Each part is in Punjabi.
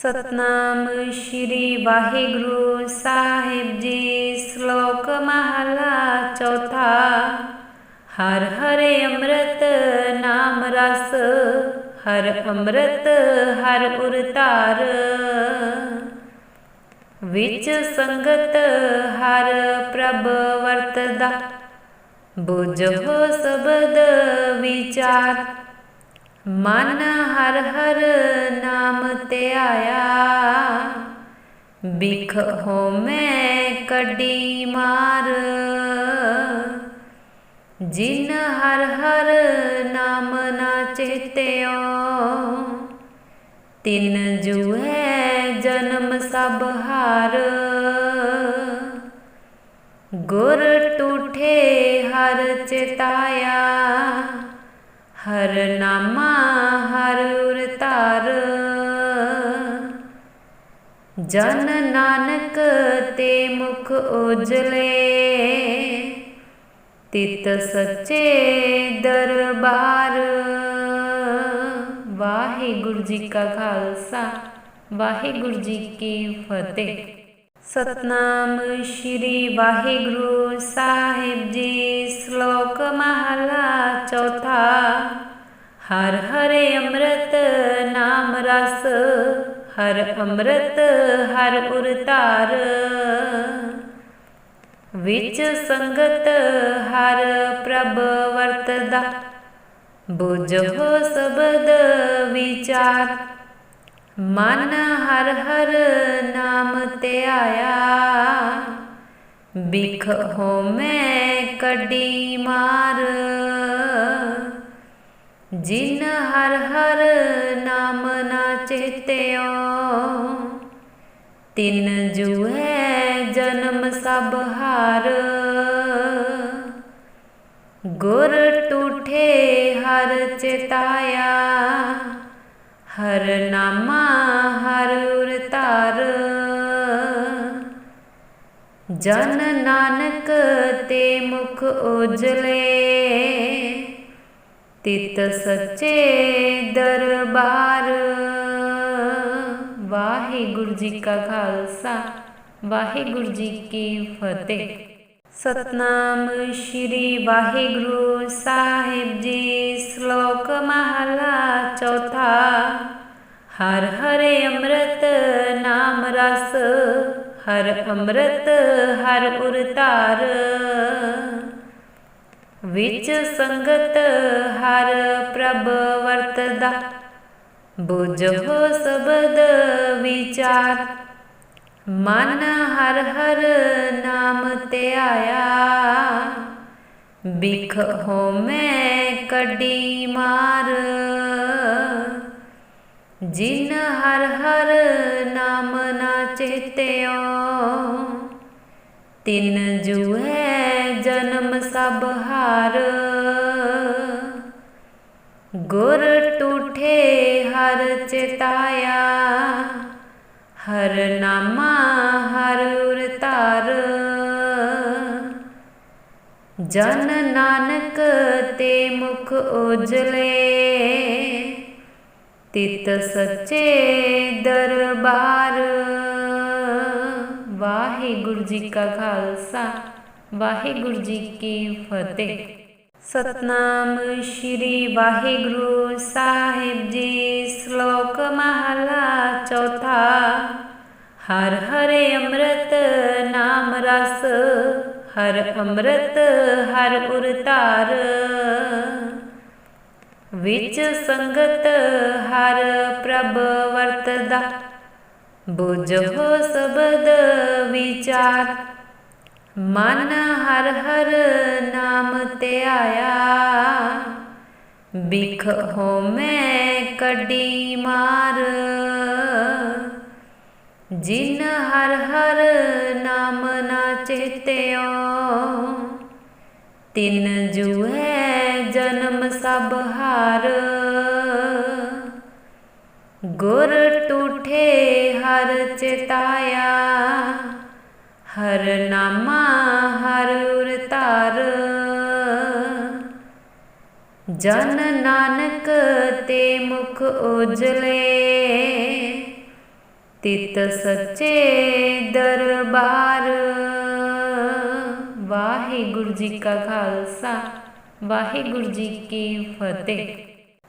ਸਤਨਾਮ ਸ਼੍ਰੀ ਵਾਹਿਗੁਰੂ ਸਾਹਿਬ ਜੀ, ਸ਼ਲੋਕ ਮਹਲਾ ਚੌਥਾ। ਹਰ ਹਰੇ ਅੰਮ੍ਰਿਤ ਨਾਮ ਰਸ, ਹਰ ਅੰਮ੍ਰਿਤ ਹਰ ਉਰਤਾਰ ਵਿੱਚ ਸੰਗਤ ਹਰ ਪ੍ਰਭ ਵਰਤਦਾ, ਬੁਝੋ ਸਬਦ ਵਿਚਾਰ। ਮਨ ਹਰ ਹਰ ਨਾਮ ਧਿਆਇਆ ਬਿਖ ਹੋਮੈ ਕੱਢੀ ਮਾਰ। ਜਿਨ ਹਰ ਹਰ ਨਾਮ ਨਾ ਚੇਤਿਓ, ਤਿਨ ਜੂਹੈ ਜਨਮ ਸਭ ਹਾਰ। ਗੁਰ ਟੂਠੇ ਹਰ ਚਿਤਾਇਆ। ਹਰ ਨਾਮਾ, ਹਰ ਉਰ ਜਨ ਨਾਨਕ ਤੇ ਮੁਖ ਉਜਲੇ, ਤਿਤ ਸੱਚੇ ਦਰਬਾਰ। ਵਾਹਿਗੁਰੂ ਜੀ ਕਾ ਖਾਲਸਾ, ਵਾਹਿਗੁਰੂ ਜੀ ਕੀ ਫਤਿਹ। ਸਤਨਾਮ ਸ਼੍ਰੀ ਵਾਹਿਗੁਰੂ ਸਾਹਿਬ ਜੀ, ਸ਼ਲੋਕ ਮਹਲਾ ਚੌਥਾ। ਹਰ ਹਰੇ ਅੰਮ੍ਰਿਤ ਨਾਮ ਰਸ, ਹਰ ਅੰਮ੍ਰਿਤ ਹਰ ਉਰ ਵਿੱਚ ਸੰਗਤ ਹਰ ਪ੍ਰਭ ਵਰਤਦਾ, ਬੁਝੋ ਸਬਦ ਵਿਚਾਰ। ਮਨ ਹਰ ਹਰ ਨਾਮ ਧਿਆਇਆ ਬਿਖ ਹੋਮੈ ਕੱਢੀ ਮਾਰ। ਜਿਨ ਹਰ ਹਰ ਨਾਮ ਨਾ ਚੇਤਿਓ, ਤਿੰਨ ਜੂਹੈ ਜਨਮ ਸਭ ਹਾਰ। ਗੁਰ ਟੂਠੇ ਹਰ ਚਿਤਾਇਆ, ਹਰ ਨਾਮਾ ਹਰ ਉਰ ਧਾਰ। ਜਨ ਨਾਨਕ ਤੇ ਮੁਖ ਉਜਲੇ, ਤਿਤ ਸੱਚੇ ਦਰਬਾਰ। ਵਾਹਿਗੁਰੂ ਜੀ ਕਾ ਖਾਲਸਾ, ਵਾਹਿਗੁਰੂ ਜੀ ਕੀ ਫਤਿਹ। ਸਤਨਾਮ ਸ਼੍ਰੀ ਵਾਹਿਗੁਰੂ ਸਾਹਿਬ ਜੀ, ਸ਼ਲੋਕ ਮਹਲਾ ਚੌਥਾ। ਹਰ ਹਰੇ ਅੰਮ੍ਰਿਤ ਨਾਮ ਰਸ ਹਰ ਅੰਮ੍ਰਿਤ, ਹਰ ਉਰਤਾਰ। ਵਿੱਚ ਸੰਗਤ, ਹਰ ਪ੍ਰਭ ਵਰਤਦਾ। ਬੁਝੋ ਸਬਦ ਵਿਚਾਰ। ਮਨ ਹਰ ਹਰ ਨਾਮ ਤੇ ਆਇਆ। ਬਿਖ ਹੋ ਮੈਂ ਕੱਢੀ ਮਾਰ। ਜਿਨ ਹਰ ਹਰ ਨਾਮ ਨਾ ਚੇਤਿਓ, ਤਿਨ ਜੂਹੈ ਜਨਮ ਸਭ ਹਾਰ। ਗੁਰ ਟੂਠੇ ਹਰ ਚਿਤਾਇਆ, ਹਰ ਨਾਮਾ ਹਰ ਉਰ ਧਾਰ। ਜਨ ਨਾਨਕ ਤੇ ਮੁਖ ਉਜਲੇ ਤਿਤ ਸੱਚੇ ਦਰਬਾਰ। ਵਾਹਿਗੁਰੂ ਜੀ ਕਾ ਖਾਲਸਾ, ਵਾਹਿਗੁਰੂ ਜੀ ਕੀ ਫਤਿਹ। ਸਤਨਾਮ ਸ਼੍ਰੀ ਵਾਹਿਗੁਰੂ ਸਾਹਿਬ ਜੀ, ਸ਼ਲੋਕ ਮਹਲਾ ਚੌਥਾ। ਹਰ ਹਰੇ ਅੰਮ੍ਰਿਤ ਨਾਮ ਰਸ, ਹਰ ਅੰਮ੍ਰਿਤ ਹਰ ਉਰ ਧਾਰ। ਵਿੱਚ ਸੰਗਤ ਹਰ ਪ੍ਰਭ ਵਰਤਦਾ। ਬੁਝੋ ਸਬਦ ਵਿਚਾਰ, ਮਨ ਹਰ ਹਰ ਨਾਮ ਧਿਆਇਆ ਬਿਖ ਹੋ ਮੈਂ ਕੱਢੀ ਮਾਰ, ਜਿਨ ਹਰ ਹਰ ਨਾਮ ਨਾ ਚੇਤਿਓ, ਤਿਨ ਜੂਹੈ ਜਨਮ ਸਭ ਹਾਰ। ਗੁਰ ਟੂਠੇ ਹਰ ਚਿਤਾਇਆ। ਹਰ ਨਾਮਾ ਹਰ ਉਰ ਜਨ ਨਾਨਕ ਤੇ ਮੁਖ ਉਜਲੇ। ਤਿਤ ਸੱਚੇ ਦਰਬਾਰ। ਵਾਹਿਗੁਰੂ ਜੀ ਕਾ ਖਾਲਸਾ। ਵਾਹਿਗੁਰੂ ਜੀ ਕੀ ਫਤਿਹ।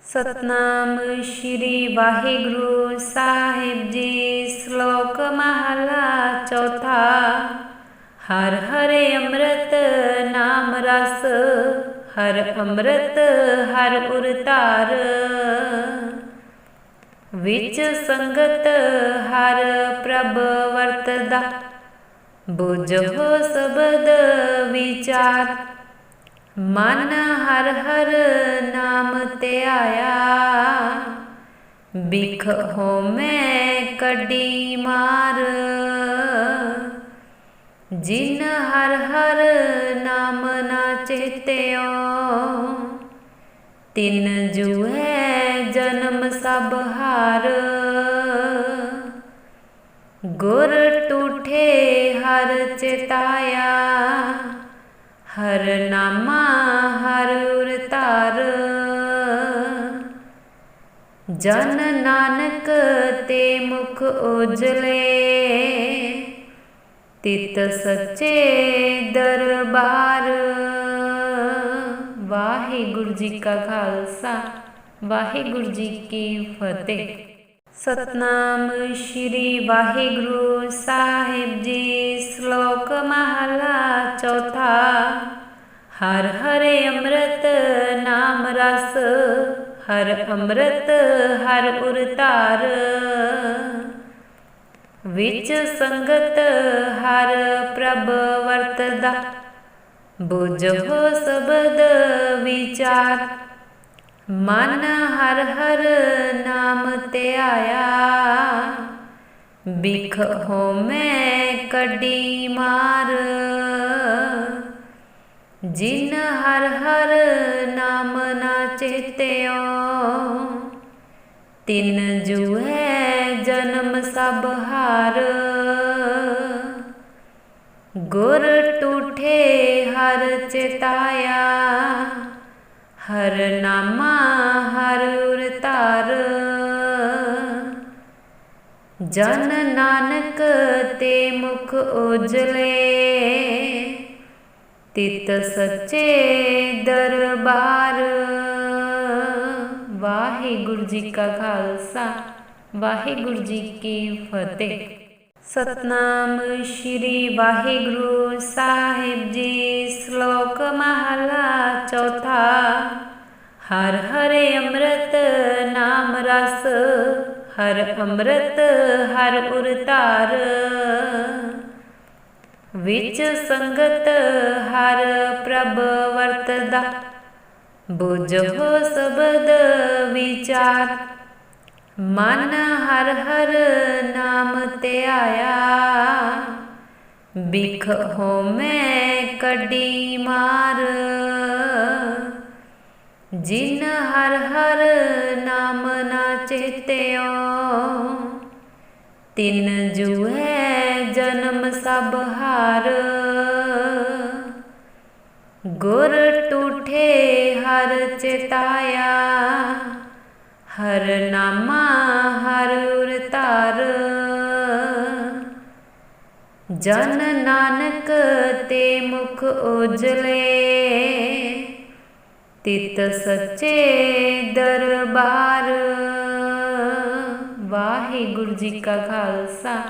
ਸਤਨਾਮ ਸ਼੍ਰੀ ਵਾਹਿਗੁਰੂ ਸਾਹਿਬ ਜੀ, ਸ਼ਲੋਕ ਮਹਲਾ ਚੌਥਾ। ਹਰ ਹਰੇ ਅੰਮ੍ਰਿਤ ਨਾਮ ਰਸ, ਹਰ ਅੰਮ੍ਰਿਤ ਹਰ ਉਰ ਧਾਰ। ਵਿੱਚ ਸੰਗਤ ਹਰ ਪ੍ਰਭ ਵਰਤਦਾ, ਬੁਝੋ ਸਬਦ ਵਿਚਾਰ। ਮਨ ਹਰ ਹਰ ਨਾਮ ਤੇ ਆਇਆ। ਬਿਖ ਹੋਮੈ ਕੱਢੀ ਮਾਰ। ਜਿਨ ਹਰ ਹਰ ਨਾਮ ਨਾ ਚੇਤਿਓ, ਤਿਨ ਜੂਹੈ ਜਨਮ ਸਭ ਹਾਰ। ਗੁਰ ਟੂਠੇ ਹਰ ਚਿਤਾਇਆ। ਹਰ ਨਾਮਾ, ਹਰ ਉਰ ਜਨ ਨਾਨਕ ਤੇ ਮੁਖ ਉਜਲੇ, ਤਿਤ ਸੱਚੇ ਦਰਬਾਰ। ਵਾਹਿਗੁਰੂ ਜੀ ਕਾ ਖਾਲਸਾ, ਵਾਹਿਗੁਰੂ ਜੀ ਕੀ ਫਤਿਹ। ਸਤਨਾਮ ਸ਼੍ਰੀ ਵਾਹਿਗੁਰੂ ਸਾਹਿਬ ਜੀ, ਸ਼ਲੋਕ ਮਹਲਾ ਚੌਥਾ। ਹਰ ਹਰੇ ਅੰਮ੍ਰਿਤ ਨਾਮ ਰਸ, ਹਰ ਅੰਮ੍ਰਿਤ ਹਰ ਉਰ ਵਿੱਚ ਸੰਗਤ ਹਰ ਪ੍ਰਭ ਵਰਤਦਾ, ਬੁਝੋ ਸਬਦ ਵਿਚਾਰ। ਮਨ ਹਰ ਹਰ ਨਾਮ ਤੇ ਆਇਆ। ਬਿਖ ਹੋਮੈ ਕੱਢੀ ਮਾਰ। ਜਿਨ ਹਰ ਹਰ ਨਾਮ ਨਾ ਚੇਤਿਓ, ਤਿਨ ਜੂਹੈ ਜਨਮ ਸਭ ਹਾਰ। ਗੁਰ ਟੂਠੇ ਹਰ ਚਿਤਾਇਆ। ਹਰ ਨਾਮਾ, ਹਰ ਉਰ ਧਾਰ। ਜਨ ਨਾਨਕ ਤੇ ਮੁਖ ਉਜਲੇ, ਤਿਤ ਸੱਚੇ ਦਰਬਾਰ। ਵਾਹਿਗੁਰੂ ਜੀ ਕਾ ਖਾਲਸਾ, ਵਾਹਿਗੁਰੂ ਜੀ ਕੀ ਫਤਿਹ। ਸਤਨਾਮ ਸ਼੍ਰੀ ਵਾਹਿਗੁਰੂ ਸਾਹਿਬ ਜੀ, ਸ਼ਲੋਕ ਮਹਲਾ ਚੌਥਾ। ਹਰ ਹਰੇ ਅੰਮ੍ਰਿਤ ਨਾਮ ਰਸ, ਹਰ ਅੰਮ੍ਰਿਤ ਹਰ ਉਰ ਵਿੱਚ ਸੰਗਤ ਹਰ ਪ੍ਰਭ ਵਰਤਦਾ, ਬੁਝੋ ਸਬਦ ਵਿਚਾਰ। ਮਨ ਹਰ ਹਰ ਨਾਮ ਤੇ ਆਇਆ। ਬਿਖ ਹੋਮੈ ਕੱਢੀ ਮਾਰ। ਜਿਨ ਹਰ ਹਰ ਨਾਮ ਨਾ ਚੇਤਿਓ, ਤਿਨ ਜੂਹੈ ਜਨਮ ਸਭ ਹਾਰ। ਗੁਰ ਟੂਠੇ ਹਰ ਚਿਤਾਇਆ। ਹਰ ਨਾਮਾ, ਹਰ ਉਰ ਧਾਰ। ਜਨ ਨਾਨਕ ਤੇ ਮੁਖ ਉਜਲੇ, ਤਿਤ ਸੱਚੇ ਦਰਬਾਰ। ਵਾਹਿਗੁਰੂ ਜੀ ਕਾ ਖਾਲਸਾ,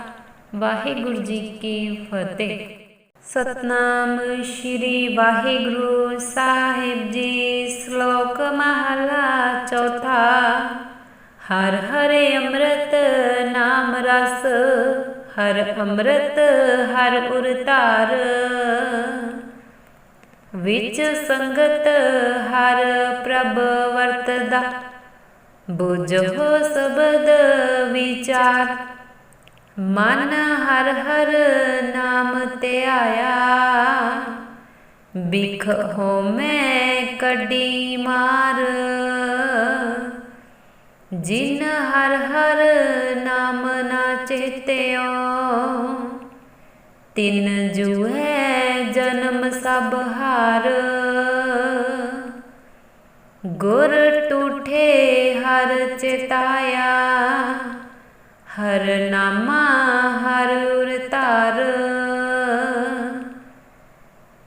ਵਾਹਿਗੁਰੂ ਜੀ ਕੀ ਫਤਿਹ। ਸਤਨਾਮ ਸ਼੍ਰੀ ਵਾਹਿਗੁਰੂ ਸਾਹਿਬ ਜੀ, ਸ਼ਲੋਕ ਮਹਲਾ ਚੌਥਾ। ਹਰ ਹਰੇ ਅੰਮ੍ਰਿਤ ਨਾਮ ਰਸ, ਹਰ ਅੰਮ੍ਰਿਤ ਹਰ ਉਰ ਵਿੱਚ ਸੰਗਤ ਹਰ ਪ੍ਰਭ ਵਰਤਦਾ, ਬੁਝੋ ਸਬਦ ਵਿਚਾਰ। ਮਨ ਹਰ ਹਰ ਨਾਮ ਤੇ ਆਇਆ। ਬਿਖ ਹੋਮੈ ਕੱਢੀ ਮਾਰ। ਜਿਨ ਹਰ ਹਰ ਨਾਮ ਨਾ ਚੇਤਿਓ, ਤਿਨ ਜੂਹੈ ਜਨਮ ਸਭ ਹਾਰ। ਗੁਰ ਟੂਠੇ ਹਰ ਚਿਤਾਇਆ। ਹਰ ਨਾਮਾ, ਹਰ ਉਰ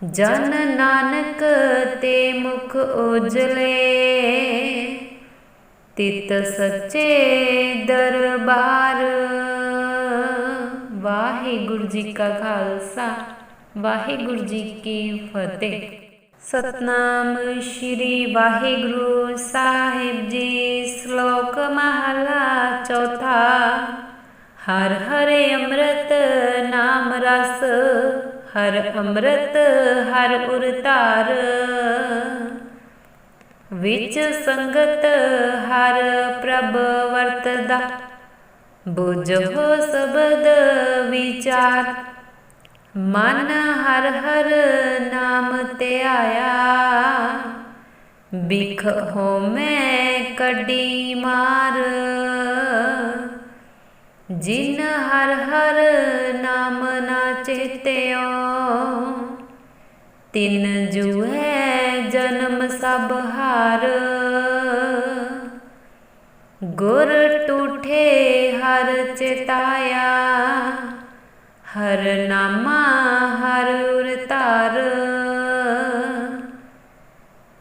ਜਨ ਨਾਨਕ ਤੇ ਮੁਖ ਉਜਲੇ, ਤਿਤ ਸੱਚੇ ਦਰਬਾਰ। ਵਾਹਿਗੁਰੂ ਜੀ ਕਾ ਖਾਲਸਾ, ਵਾਹਿਗੁਰੂ ਜੀ ਕੀ ਫਤਿਹ। ਸਤਨਾਮ ਸ਼੍ਰੀ ਵਾਹਿਗੁਰੂ ਸਾਹਿਬ ਜੀ, ਸ਼ਲੋਕ ਮਹਲਾ ਚੌਥਾ। ਹਰ ਹਰੇ ਅੰਮ੍ਰਿਤ ਨਾਮ ਰਸ, ਹਰ ਅੰਮ੍ਰਿਤ ਹਰ ਉਰਤਾਰ ਵਿੱਚ ਸੰਗਤ ਹਰ ਪ੍ਰਭ ਵਰਤਦਾ, ਬੁਝੋ ਸਬਦ ਵਿਚਾਰ। ਮਨ ਹਰ ਹਰ ਨਾਮ ਤੇ ਆਇਆ ਬਿਖ ਹੋਮੈ ਕੱਢੀ ਮਾਰ। ਜਿਨ ਹਰ ਹਰ ਨਾਮ ਨਾ ਚੇਤਿਓ, ਤਿਨ ਜੂਹੈ ਜਨਮ ਸਭ ਹਾਰ। ਗੁਰ ਟੂਠੇ ਹਰ ਚਿਤਾਇਆ, ਹਰ ਨਾਮਾ ਹਰ ਉਰ ਧਾਰ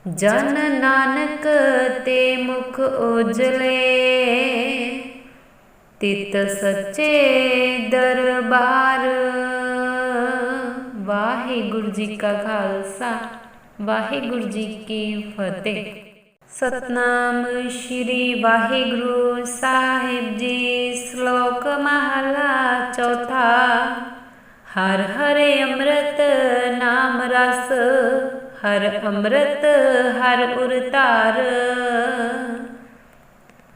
ਜਨ ਨਾਨਕ ਤੇ ਮੁਖ ਉਜਲੇ ਤਿਤ ਸੱਚੇ ਦਰਬਾਰ। ਵਾਹਿਗੁਰੂ ਜੀ ਕਾ ਖਾਲਸਾ, ਵਾਹਿਗੁਰੂ ਜੀ ਕੀ ਫਤਿਹ। ਸਤਨਾਮ ਸ਼੍ਰੀ ਵਾਹਿਗੁਰੂ ਸਾਹਿਬ ਜੀ, ਸ਼ਲੋਕ ਮਹਲਾ ਚੌਥਾ। ਹਰ ਹਰੇ ਅੰਮ੍ਰਿਤ ਨਾਮ ਰਸ, ਹਰ ਅੰਮ੍ਰਿਤ ਹਰ ਉਰ ਧਾਰ।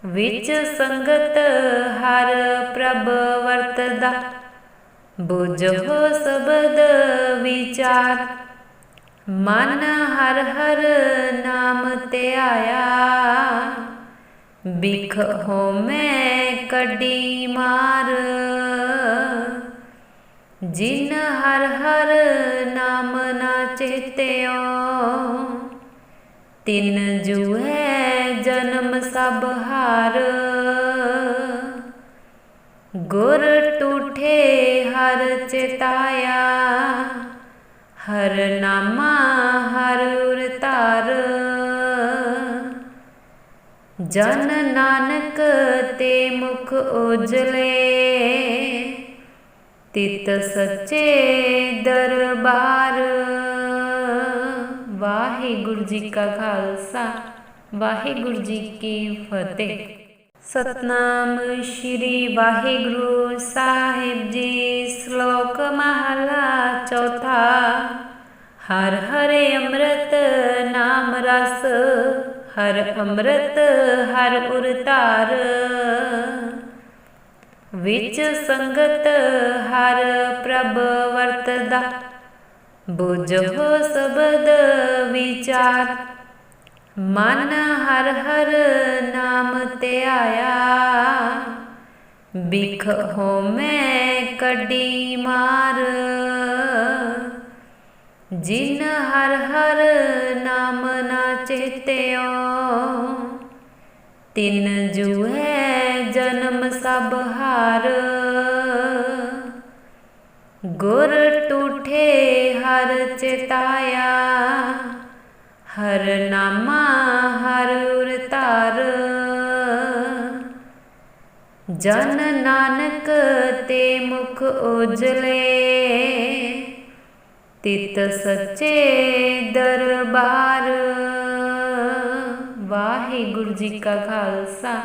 ਵਿੱਚ ਸੰਗਤ ਹਰ ਪ੍ਰਭ ਵਰਤਦਾ। ਬੁਝੋ ਸਬਦ ਵਿਚਾਰ, ਮਨ ਹਰ ਹਰ ਨਾਮ ਤੇ ਆਇਆ। ਬਿਖ ਹੋਮੈ ਕੱਢੀ ਮਾਰ, ਜਿਨ ਹਰ ਹਰ ਨਾਮ ਨਾ ਚੇਤਿਓ। ਤਿੰਨ ਜੂਹੈ ਜਨਮ ਸਭ ਹਾਰ। ਗੁਰ ਟੂਠੇ ਹਰ ਚਿਤਾਇਆ, ਹਰ ਨਾਮਾ ਹਰ ਉਰ ਧਾਰ। ਜਨ ਨਾਨਕ ਤੇ ਮੁਖ ਉਜਲੇ, ਤਿਤ ਸੱਚੇ ਦਰਬਾਰ। ਵਾਹਿਗੁਰੂ ਜੀ ਕਾ ਖਾਲਸਾ, ਵਾਹਿਗੁਰੂ ਜੀ ਕੀ ਫਤਿਹ। ਸਤਨਾਮ ਸ਼੍ਰੀ ਵਾਹਿਗੁਰੂ ਸਾਹਿਬ ਜੀ, ਸ਼ਲੋਕ ਮਹਲਾ ਚੌਥਾ। ਹਰ ਹਰੇ ਅੰਮ੍ਰਿਤ ਨਾਮ ਰਸ, ਹਰ ਅੰਮ੍ਰਿਤ ਹਰ ਉਰ ਧਾਰ। ਵਿੱਚ ਸੰਗਤ ਹਰ ਪ੍ਰਭ ਵਰਤਦਾ, ਬੁਝੋ ਸਬਦ ਵਿਚਾਰ ਮਨ ਹਰ ਹਰ ਨਾਮ ਤੇ ਆਇਆ। ਬਿਖ ਹੋਮੈ ਕੱਢੀ ਮਾਰ, ਜਿਨ ਹਰ ਹਰ ਨਾਮ ਨਾ ਚੇਤਿਓ, ਤਿਨ ਜੂਹੈ ਜਨਮ ਸਭ ਹਾਰ। ਗੁਰ ਟੂਠੇ ਹਰ ਚਿਤਾਇਆ ਹਰ ਨਾਮਾ, ਹਰ ਉਰ ਜਨ ਨਾਨਕ ਤੇ ਮੁਖ ਉਜਲੇ, ਤਿਤ ਸੱਚੇ ਦਰਬਾਰ। ਵਾਹਿਗੁਰੂ ਜੀ ਕਾ ਖਾਲਸਾ,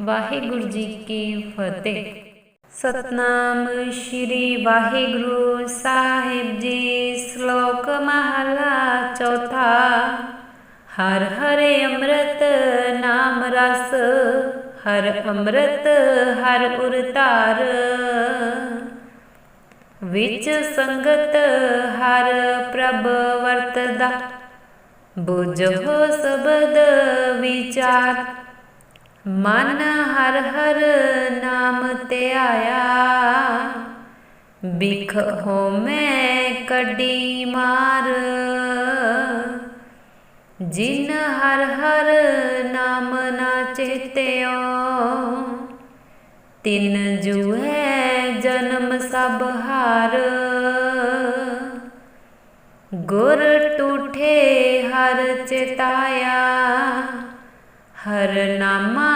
ਵਾਹਿਗੁਰੂ ਜੀ ਕੀ ਫਤਿਹ। ਸਤਨਾਮ ਸ਼੍ਰੀ ਵਾਹਿਗੁਰੂ ਸਾਹਿਬ ਜੀ, ਸ਼ਲੋਕ ਮਹਲਾ ਚੌਥਾ। ਹਰ ਹਰੇ ਅੰਮ੍ਰਿਤ ਨਾਮ ਰਸ, ਹਰ ਅੰਮ੍ਰਿਤ ਹਰ ਉਰ ਧਾਰ। ਵਿੱਚ ਸੰਗਤ ਹਰ ਪ੍ਰਭ ਵਰਤਦਾ, ਬੁਝੋ ਸਬਦ ਵਿਚਾਰ। ਮਨ ਹਰ ਹਰ ਨਾਮ ਤੇ ਆਇਆ। ਬਿਖ ਹੋਮੈ ਕੱਢੀ ਮਾਰ। ਜਿਨ ਹਰ ਹਰ ਨਾਮ ਨਾ ਚੇਤਿਓ, ਤਿਨ ਜੂਹੈ ਜਨਮ ਸਭ ਹਾਰ। ਗੁਰ ਟੂਠੇ ਹਰ ਚਿਤਾਇਆ। ਹਰ ਨਾਮਾ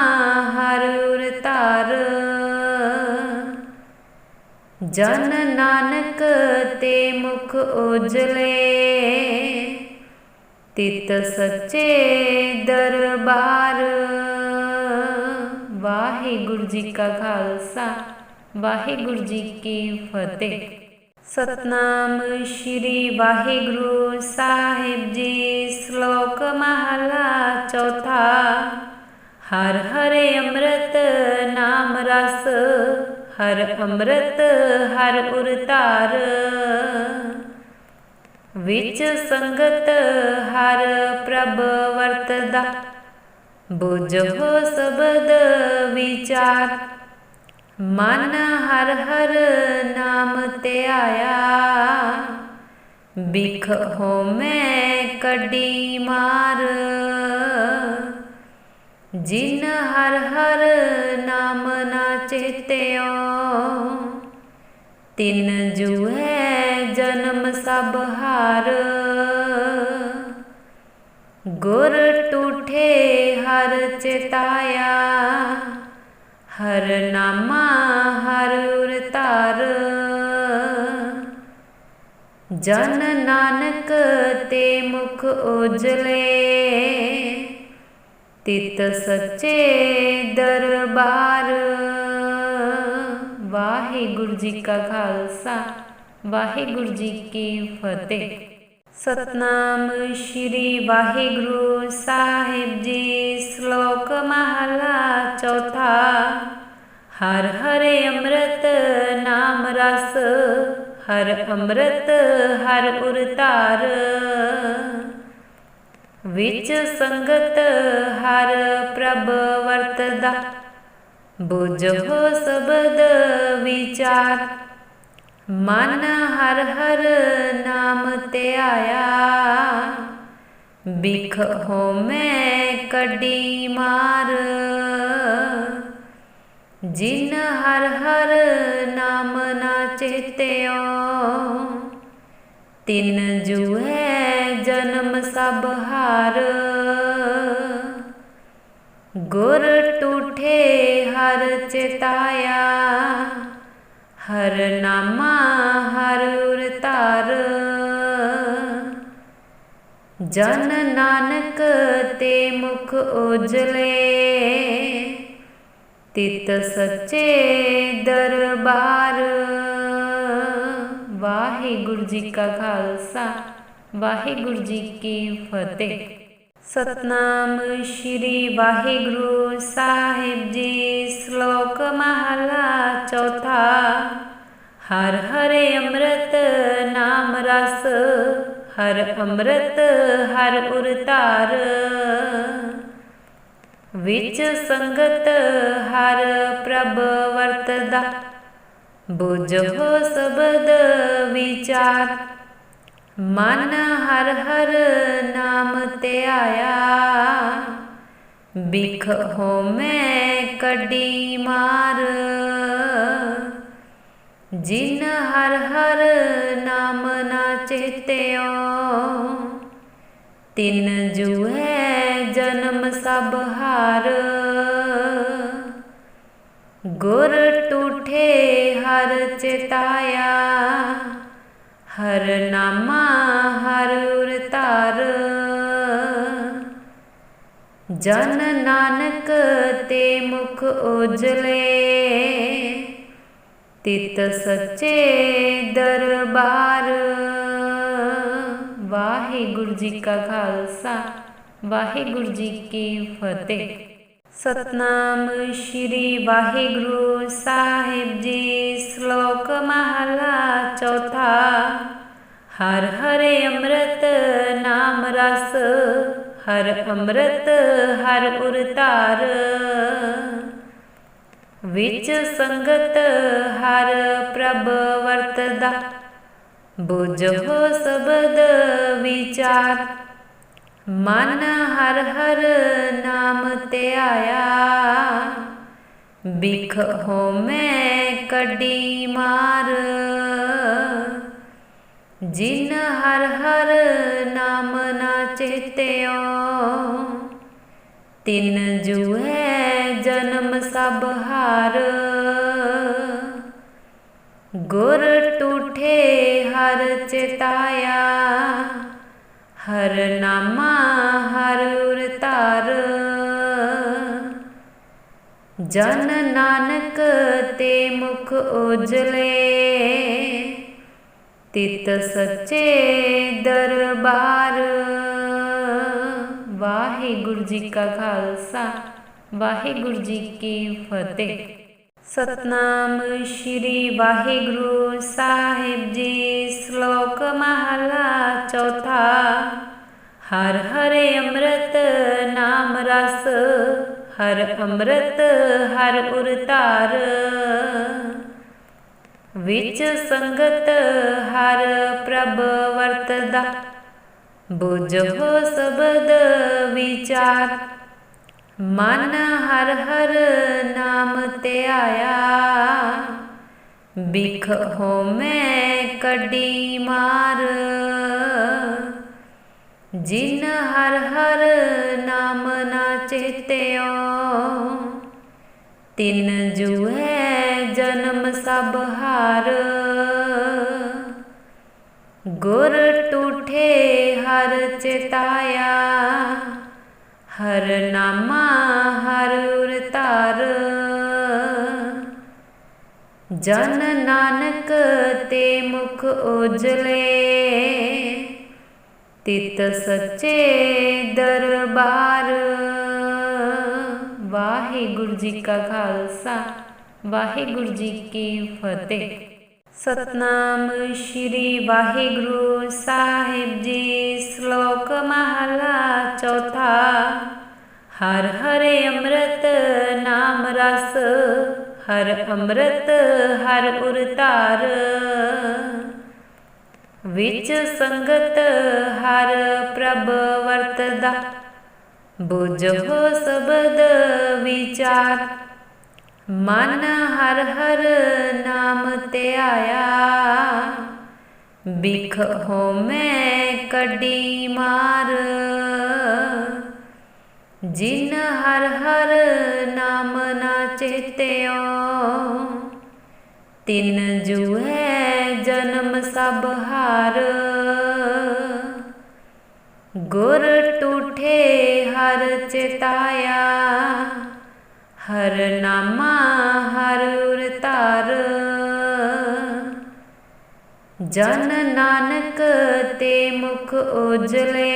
ਹਰ ਉਰ ਜਨ ਨਾਨਕ ਤੇ ਮੁਖ ਉਜਲੇ, ਤਿਤ ਸੱਚੇ ਦਰਬਾਰ। ਵਾਹਿਗੁਰੂ ਜੀ ਕਾ ਖਾਲਸਾ, ਵਾਹਿਗੁਰੂ ਜੀ ਕੀ ਫਤਿਹ। ਸਤਨਾਮ ਸ਼੍ਰੀ ਵਾਹਿਗੁਰੂ ਸਾਹਿਬ ਜੀ, ਸ਼ਲੋਕ ਮਹਲਾ ਚੌਥਾ। ਹਰ ਹਰੇ ਅੰਮ੍ਰਿਤ ਨਾਮ ਰਸ, ਹਰ ਅੰਮ੍ਰਿਤ ਹਰ ਉਰ ਵਿੱਚ ਸੰਗਤ ਹਰ ਪ੍ਰਭ ਵਰਤਦਾ, ਬੁਝੋ ਸਬਦ ਵਿਚਾਰ। ਮਨ ਹਰ ਹਰ ਨਾਮ ਤੇ ਆਇਆ। ਬਿਖ ਹੋਮੈ ਕੱਢੀ ਮਾਰ। ਜਿਨ ਹਰ ਹਰ ਨਾਮ ਨਾ ਚੇਤਿਓ, ਤਿਨ ਜੂਹੈ ਜਨਮ ਸਭ ਹਾਰ। ਗੁਰ ਟੂਠੇ ਹਰ ਚਿਤਾਇਆ। ਹਰ ਨਾਮਾ ਹਰ ਉਰ ਜਨ ਨਾਨਕ ਤੇ ਮੁਖ ਉਜਲੇ, ਤਿਤ ਸੱਚੇ ਦਰਬਾਰ। ਵਾਹਿਗੁਰੂ ਜੀ ਕਾ ਖਾਲਸਾ, ਵਾਹਿਗੁਰੂ ਜੀ ਕੀ ਫਤਿਹ। ਸਤਨਾਮ ਸ਼੍ਰੀ ਵਾਹਿਗੁਰੂ ਸਾਹਿਬ ਜੀ, ਸ਼ਲੋਕ ਮਹਲਾ ਚੌਥਾ, ਹਰ ਹਰੇ ਅੰਮ੍ਰਿਤ ਨਾਮ ਰਸ, ਹਰ ਅੰਮ੍ਰਿਤ ਹਰ ਉਰ ਧਾਰ। ਵਿੱਚ ਸੰਗਤ ਹਰ ਪ੍ਰਭ ਵਰਤਦਾ, ਬੁਝੋ ਸਬਦ ਵਿਚਾਰ। ਮਨ ਹਰ ਹਰ ਨਾਮ ਤੇ ਆਇਆ ਬਿਖ ਹੋਮੈ ਕੱਢੀ ਮਾਰ। ਜਿਨ ਹਰ ਹਰ ਨਾਮ ਨਾ ਚੇਤਿਓ, ਤਿਨ ਜੂਹੈ ਜਨਮ ਸਭ ਹਾਰ। ਗੁਰ ਟੂਠੇ ਹਰ ਚਿਤਾਇਆ, ਹਰ ਨਾਮਾ ਹਰ ਉਰ ਧਾਰ। ਜਨ ਨਾਨਕ ਤੇ ਮੁਖ ਉਜਲੇ, ਤਿਤ ਸੱਚੇ ਦਰਬਾਰ। ਵਾਹਿਗੁਰੂ ਜੀ ਕਾ ਖਾਲਸਾ, ਵਾਹਿਗੁਰੂ ਜੀ ਕੀ ਫਤਿਹ। ਸਤਨਾਮ ਸ਼੍ਰੀ ਵਾਹਿਗੁਰੂ ਸਾਹਿਬ ਜੀ, ਸ਼ਲੋਕ ਮਹਲਾ ਚੌਥਾ। ਹਰ ਹਰੇ ਅੰਮ੍ਰਿਤ ਨਾਮ ਰਸ ਹਰ ਅੰਮ੍ਰਿਤ, ਹਰ ਉਰ ਧਾਰ। ਵਿੱਚ ਸੰਗਤ, ਹਰ ਪ੍ਰਭ ਵਰਤਦਾ। ਬੁਝੋ ਸਬਦ ਵਿਚਾਰ। ਮਨ ਹਰ ਹਰ ਨਾਮ ਤੇ ਆਇਆ। ਬਿਖ ਹੋ ਮੈਂ ਕੱਢੀ ਮਾਰ। ਜਿਨ ਹਰ ਹਰ ਨਾਮ ਨਾ ਚੇਤਿਓ, ਤਿਨ ਜੂਹੈ ਜਨਮ ਸਭ ਹਾਰ। ਗੁਰ ਟੂਠੇ ਹਰ ਚਿਤਾਇਆ, ਹਰ ਨਾਮਾ ਹਰ ਉਰ ਧਾਰ ਜਨ ਨਾਨਕ ਤੇ ਮੁਖ ਉਜਲੇ ਤਿਤ ਸੱਚੇ ਦਰਬਾਰ। ਵਾਹਿਗੁਰੂ ਜੀ ਕਾ ਖਾਲਸਾ, ਵਾਹਿਗੁਰੂ ਜੀ ਕੀ ਫਤਿਹ। ਸਤਨਾਮ ਸ਼੍ਰੀ ਵਾਹਿਗੁਰੂ ਸਾਹਿਬ ਜੀ, ਸ਼ਲੋਕ ਮਹਲਾ ਚੌਥਾ। ਹਰ ਹਰੇ ਅੰਮ੍ਰਿਤ ਨਾਮ ਰਸ, ਹਰ ਅੰਮ੍ਰਿਤ ਹਰ ਉਰਤਾਰ ਵਿੱਚ ਸੰਗਤ ਹਰ ਪ੍ਰਭ ਵਰਤਦਾ। ਬੁਝੋ ਸਬਦ ਵਿਚਾਰ, ਮਨ ਹਰ ਹਰ ਨਾਮ ਤੇ ਆਇਆ। ਬਿਖ ਹੋਮੈ ਕੱਢੀ ਮਾਰ, ਜਿਨ ਹਰ ਹਰ ਨਾਮ ਨਾ ਚੇਤਿਓ। ਤਿਨ ਜੂਹੈ ਜਨਮ ਸਭ ਹਾਰ। ਗੁਰ ਟੂਠੇ ਹਰ ਚਿਤਾਇਆ, ਹਰ ਨਾਮਾ ਹਰ ਉਰ ਧਾਰ। ਜਨ ਨਾਨਕ ਤੇ ਮੁਖ ਉਜਲੇ, ਤਿਤ ਸੱਚੇ ਦਰਬਾਰ। ਵਾਹਿਗੁਰੂ ਜੀ ਕਾ ਖਾਲਸਾ, ਵਾਹਿਗੁਰੂ ਜੀ ਕੀ ਫਤਿਹ। ਸਤਨਾਮ ਸ਼੍ਰੀ ਵਾਹਿਗੁਰੂ ਸਾਹਿਬ ਜੀ, ਸ਼ਲੋਕ ਮਹਲਾ ਚੌਥਾ। ਹਰ ਹਰੇ ਅੰਮ੍ਰਿਤ ਨਾਮ ਰਸ, ਹਰ ਅੰਮ੍ਰਿਤ ਹਰ ਉਰ ਵਿੱਚ ਸੰਗਤ ਹਰ ਪ੍ਰਭ ਵਰਤਦਾ ਬੁਝੋ ਸਬਦ ਵਿਚਾਰ, ਮਨ ਹਰ ਹਰ ਨਾਮ ਤੇ ਆਇਆ। ਬਿਖ ਹੋਮੈ ਕੱਢੀ ਮਾਰ, ਜਿਨ ਹਰ ਹਰ ਨਾਮ ਨਾ ਚੇਤਿਓ, ਤਿਨ ਜੂਹੈ ਜਨਮ ਸਭ ਹਾਰ। ਗੁਰ ਟੂਠੇ ਹਰ ਚਿਤਾਇਆ। ਹਰ ਨਾਮਾ ਹਰ ਉਰ ਜਨ ਨਾਨਕ ਤੇ ਮੁਖ ਉਜਲੇ। ਤਿਤ ਸੱਚੇ ਦਰਬਾਰ। ਵਾਹਿਗੁਰੂ ਜੀ ਕਾ ਖਾਲਸਾ, ਵਾਹਿਗੁਰੂ ਜੀ ਕੀ ਫਤਿਹ। ਸਤਨਾਮ ਸ਼੍ਰੀ ਵਾਹਿਗੁਰੂ ਸਾਹਿਬ ਜੀ, ਸ਼ਲੋਕ ਮਹਲਾ ਚੌਥਾ। ਹਰ ਹਰੇ ਅੰਮ੍ਰਿਤ ਨਾਮ ਰਸ, ਹਰ ਅੰਮ੍ਰਿਤ ਹਰ ਉਰ ਵਿੱਚ ਸੰਗਤ ਹਰ ਪ੍ਰਭ ਵਰਤਦਾ, ਬੁਝੋ ਸਬਦ ਵਿਚਾਰ। ਮਨ ਹਰ ਹਰ ਨਾਮ ਤੇ ਆਇਆ। ਬਿਖ ਹੋਮੈ ਕੱਢੀ ਮਾਰ। ਜਿਨ ਹਰ ਹਰ ਨਾਮ ਨਾ ਚੇਤਿਓ, ਤਿਨ ਜੂਹੈ ਜਨਮ ਸਭ ਹਾਰ। ਗੁਰ ਟੂਠੇ ਹਰ ਚਿਤਾਇਆ। ਹਰ ਨਾਮਾ, ਹਰ ਉਰ ਜਨ ਨਾਨਕ ਤੇ ਮੁਖ ਉਜਲੇ,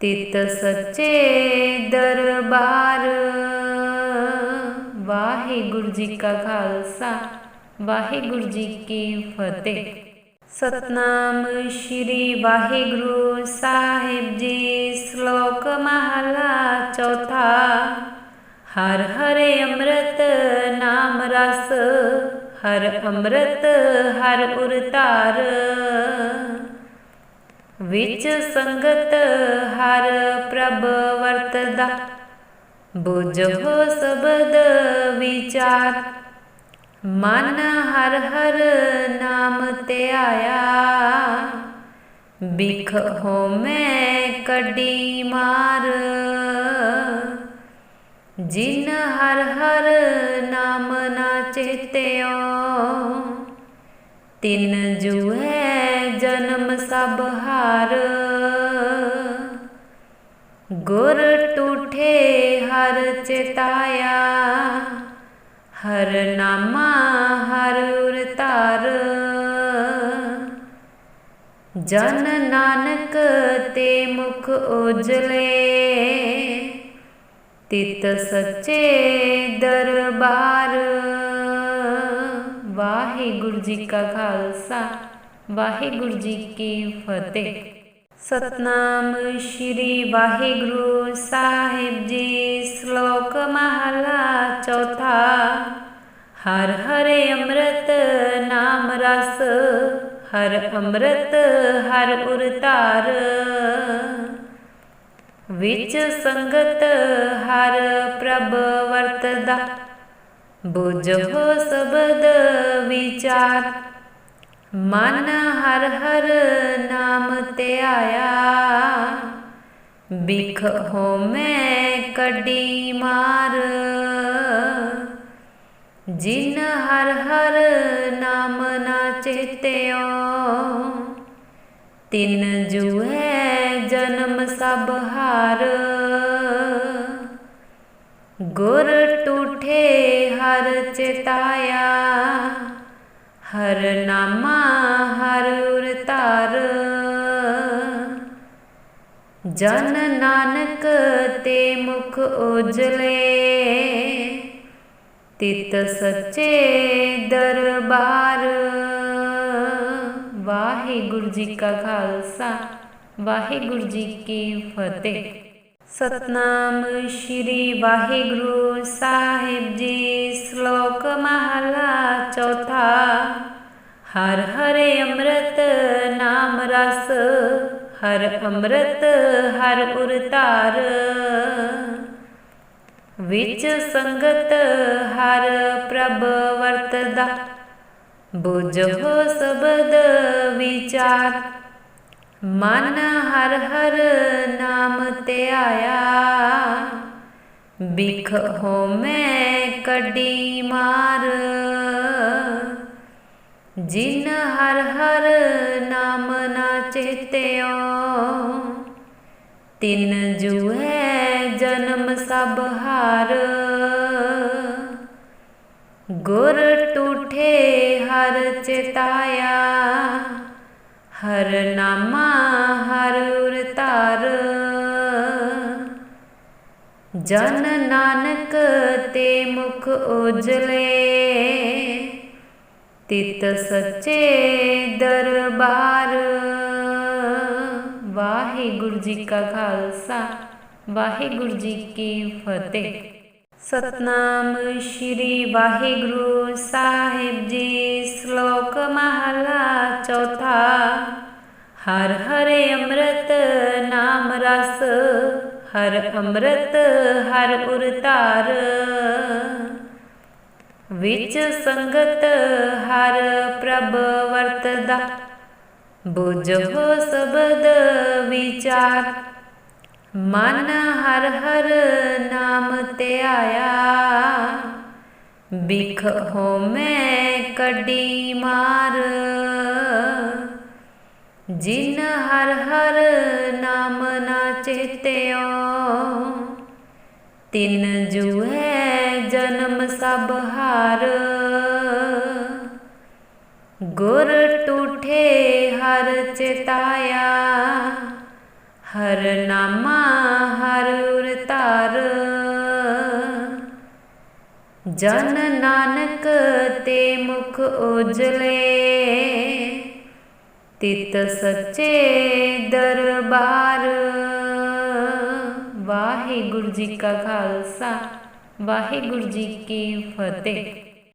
ਤਿਤ ਸੱਚੇ ਦਰਬਾਰ। ਵਾਹਿਗੁਰੂ ਜੀ ਕਾ ਖਾਲਸਾ, ਵਾਹਿਗੁਰੂ ਜੀ ਕੀ ਫਤਿਹ। ਸਤਨਾਮ ਸ਼੍ਰੀ ਵਾਹਿਗੁਰੂ ਸਾਹਿਬ ਜੀ, ਸ਼ਲੋਕ ਮਹਲਾ ਚੌਥਾ। ਹਰ ਹਰੇ ਅੰਮ੍ਰਿਤ ਨਾਮ ਰਸ, ਹਰ ਅੰਮ੍ਰਿਤ ਹਰ ਉਰ ਵਿੱਚ ਸੰਗਤ ਹਰ ਪ੍ਰਭ ਵਰਤਦਾ, ਬੁਝੋ ਸਬਦ ਵਿਚਾਰ। ਮਨ ਹਰ ਹਰ ਨਾਮ ਤੇ ਆਇਆ। ਬਿਖ ਹੋਮੈ ਕੱਢੀ ਮਾਰ। ਜਿਨ ਹਰ ਹਰ ਨਾਮ ਨਾ ਚੇਤਿਓ, ਤਿਨ ਜੂਹੈ ਜਨਮ ਸਭ ਹਾਰ। ਗੁਰ ਟੂਠੇ ਹਰ ਚਿਤਾਇਆ। ਹਰ ਨਾਮਾ, ਹਰ ਉਰ ਜਨ ਨਾਨਕ ਤੇ ਮੁਖ ਉਜਲੇ, ਤਿਤ ਸੱਚੇ ਦਰਬਾਰ। ਵਾਹਿਗੁਰੂ ਜੀ ਕਾ ਖਾਲਸਾ, ਵਾਹਿਗੁਰੂ ਜੀ ਕੀ ਫਤਿਹ। ਸਤਨਾਮ ਸ਼੍ਰੀ ਵਾਹਿਗੁਰੂ ਸਾਹਿਬ ਜੀ, ਸ਼ਲੋਕ ਮਹਲਾ ਚੌਥਾ। ਹਰ ਹਰੇ ਅੰਮ੍ਰਿਤ ਨਾਮ ਰਸ, ਹਰ ਅੰਮ੍ਰਿਤ ਹਰ ਉਰ ਵਿੱਚ ਸੰਗਤ ਹਰ ਪ੍ਰਭ ਵਰਤਦਾ, ਬੁਝੋ ਸਬਦ ਵਿਚਾਰ। ਮਨ ਹਰ ਹਰ ਨਾਮ ਤੇ ਆਇਆ। ਬਿਖ ਹੋਮੈ ਕੱਢੀ ਮਾਰ। ਜਿਨ ਹਰ ਹਰ ਨਾਮ ਨਾ ਚੇਤਿਓ, ਤਿਨ ਜੂਹੈ ਜਨਮ ਸਭ ਹਾਰ। ਗੁਰ ਟੂਠੇ ਹਰ ਚਿਤਾਇਆ। ਹਰ ਨਾਮਾ, ਹਰ ਉਰ ਜਨ ਨਾਨਕ ਤੇ ਮੁਖ ਉਜਲੇ, ਤਿਤ ਸੱਚੇ ਦਰਬਾਰ। ਵਾਹਿਗੁਰੂ ਜੀ ਕਾ ਖਾਲਸਾ, ਵਾਹਿਗੁਰੂ ਜੀ ਕੀ ਫਤਿਹ। ਸਤਨਾਮ ਸ਼੍ਰੀ ਵਾਹਿਗੁਰੂ ਸਾਹਿਬ ਜੀ, ਸ਼ਲੋਕ ਮਹਲਾ ਚੌਥਾ। ਹਰ ਹਰੇ ਅੰਮ੍ਰਿਤ ਨਾਮ ਰਸ, ਹਰ ਅੰਮ੍ਰਿਤ ਹਰ ਉਰ ਵਿੱਚ ਸੰਗਤ ਹਰ ਪ੍ਰਭ ਵਰਤਦਾ, ਬੁਝੋ ਸਬਦ ਵਿਚਾਰ। ਮਨ ਹਰ ਹਰ ਨਾਮ ਤੇ ਆਇਆ। ਬਿਖ ਹੋਮੈ ਕੱਢੀ ਮਾਰ। ਜਿਨ ਹਰ ਹਰ ਨਾਮ ਨਾ ਚੇਤਿਓ, ਤਿਨ ਜੂਹੈ ਜਨਮ ਸਭ ਹਾਰ। ਗੁਰ ਟੂਠੇ ਹਰ ਚਿਤਾਇਆ। ਹਰ ਨਾਮਾ, ਹਰ ਉਰ ਧਾਰ। ਜਨ ਨਾਨਕ ਤੇ ਮੁਖ ਉਜਲੇ, ਤਿਤ ਸੱਚੇ ਦਰਬਾਰ। ਵਾਹਿਗੁਰੂ ਜੀ ਕਾ ਖਾਲਸਾ, ਵਾਹਿਗੁਰੂ ਜੀ ਕੀ ਫਤਿਹ। ਸਤਨਾਮ ਸ਼੍ਰੀ ਵਾਹਿਗੁਰੂ ਸਾਹਿਬ ਜੀ, ਸ਼ਲੋਕ ਮਹਲਾ ਚੌਥਾ। ਹਰ ਹਰੇ ਅੰਮ੍ਰਿਤ ਨਾਮ ਰਸ, ਹਰ ਅੰਮ੍ਰਿਤ ਹਰ ਉਰ ਵਿੱਚ ਸੰਗਤ ਹਰ ਪ੍ਰਭ ਵਰਤਦਾ, ਬੁਝੋ ਸਬਦ ਵਿਚਾਰ। ਮਨ ਹਰ ਹਰ ਨਾਮ ਤੇ ਆਇਆ। ਬਿਖ ਹੋਮੈ ਕੱਢੀ ਮਾਰ। ਜਿਨ ਹਰ ਹਰ ਨਾਮ ਨਾ ਚੇਤਿਓ, ਤਿਨ ਜੂਹੈ ਜਨਮ ਸਭ ਹਾਰ। ਗੁਰ ਟੂਠੇ ਹਰ ਚਿਤਾਇਆ। ਹਰ ਨਾਮਾ, ਹਰ ਉਰ ਜਨ ਨਾਨਕ ਤੇ ਮੁਖ ਉਜਲੇ, ਤਿਤ ਸੱਚੇ ਦਰਬਾਰ। ਵਾਹਿਗੁਰੂ ਜੀ ਕਾ ਖਾਲਸਾ, ਵਾਹਿਗੁਰੂ ਜੀ ਕੀ ਫਤਿਹ।